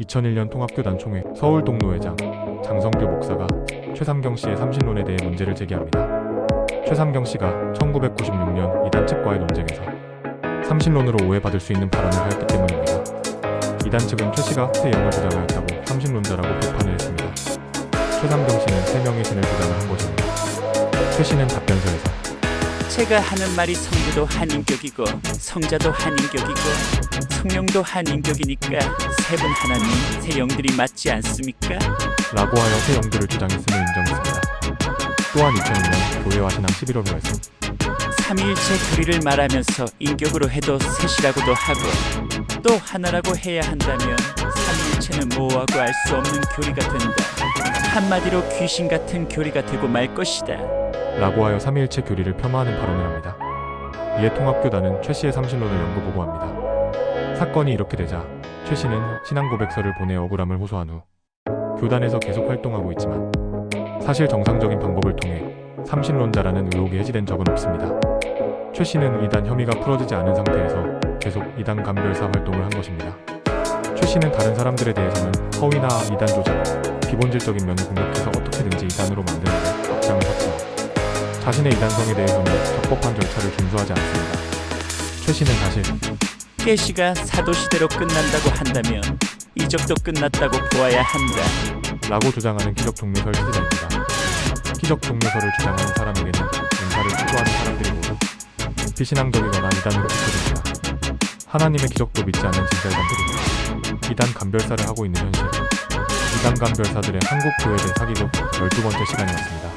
2001년 통합교단 총회 서울 동로회장 장성규 목사가 최삼경 씨의 삼신론에 대해 문제를 제기합니다. 최삼경 씨가 1996년 이단 측과의 논쟁에서 삼신론으로 오해받을 수 있는 발언을 하였기 때문입니다. 이단 측은 최 씨가 태영을 주장하였다고 삼신론자라고 비판을 했습니다. 최삼경 씨는 세 명의 신을 주장을 한 것입니다. 최 씨는 답변서에서 제가 하는 말이 성부도 한 인격이고 성자도 한 인격이고 성령도 한 인격이니까 세분 하나님 세 영들이 맞지 않습니까? 라고 하여 새 영들을 주장했음을 인정했습니다. 또한 2001년 교회와 신앙 11월호에서 삼위일체 교리를 말하면서 인격으로 해도 셋이라고도 하고 또 하나라고 해야 한다면 삼위일체는 뭐하고 알 수 없는 교리가 된다. 한마디로 귀신 같은 교리가 되고 말 것이다. 라고 하여 삼위일체 교리를 폄하하는 발언을 합니다. 이에 통합교단은 최 씨의 삼신론을 연구 보고합니다. 사건이 이렇게 되자 최 씨는 신앙 고백서를 보내 억울함을 호소한 후 교단에서 계속 활동하고 있지만 사실 정상적인 방법을 통해 삼신론자라는 의혹이 해지된 적은 없습니다. 최 씨는 이단 혐의가 풀어지지 않은 상태에서 계속 이단 간별사 활동을 한 것입니다. 최 씨는 다른 사람들에 대해서는 허위나 이단 조작, 비본질적인 면을 공격해서 어떻게든지 이단으로 만드는 데 앞장을 섰지만 자신의 이단성에 대해서는 적법한 절차를 준수하지 않습니다. 최 씨는 사실 깨시가 사도시대로 끝난다고 한다면 이적도 끝났다고 보아야 한다. 라고 주장하는 기적 종묘설 시대입니다. 기적 종묘설을 주장하는 사람에게는 인사를 추구하는 사람들이 모두 비신앙적이거나 이단으로 비춰집니다. 하나님의 기적도 믿지 않는 진짜이단들이 이단 간별사를 하고 있는 현실. 이단 간별사들의 한국 교회를 사귀고 12번째 시간이었습니다.